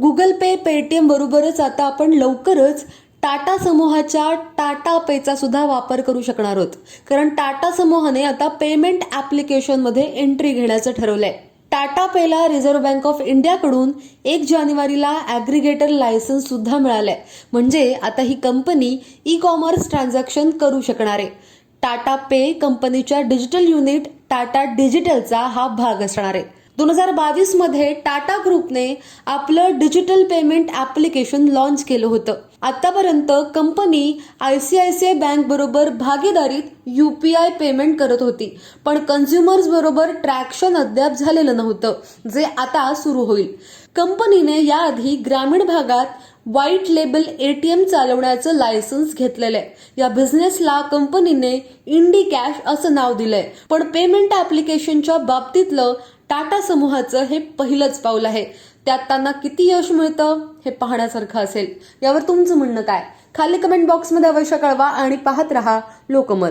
Google पे Paytm बरोबरच आता आपण लवकरच टाटा समूहाच्या टाटा पेचा सुद्धा वापर करू शकणार आहोत. कारण टाटा समूहाने आता पेमेंट ऍप्लिकेशनमध्ये एंट्री घेण्याचं ठरवलंय. टाटा पेला रिझर्व्ह बँक ऑफ इंडियाकडून एक जानेवारीला ॲग्रिगेटर लायसन्स सुद्धा मिळालंय. म्हणजे आता ही कंपनी ई कॉमर्स ट्रान्झॅक्शन करू शकणार आहे. टाटा पे कंपनीच्या डिजिटल युनिट टाटा डिजिटलचा हा भाग असणार आहे. दोन हजार बावीसमध्ये टाटा ग्रुपने आपलं डिजिटल पेमेंट ऍप्लिकेशन लॉन्च केलं होतं. आतापर्यंत company I C I C I bank बरोबर भागीदारीत युपीआय पेमेंट करत होती पण कन्झ्युमर्स बरोबर ट्रॅक्शन अद्याप झालेलं नव्हतं जे आता सुरू होईल. कंपनीने याआधी ग्रामीण भागात व्हाईट लेबल एटीएम चालवण्याचं लायसन्स घेतलेलं आहे. या बिझनेसला कंपनीने इंडी कॅश असं नाव दिलंय. पण पेमेंट ऍप्लिकेशनच्या बाबतीतलं टाटा समूहाचं हे पहिलंच पाऊल आहे. त्यात त्यांना किती यश मिळतं हे पाहण्यासारखं असेल. यावर तुमचं म्हणणं काय? खाली कमेंट बॉक्समध्ये अवश्य कळवा आणि पाहत रहा लोकमत.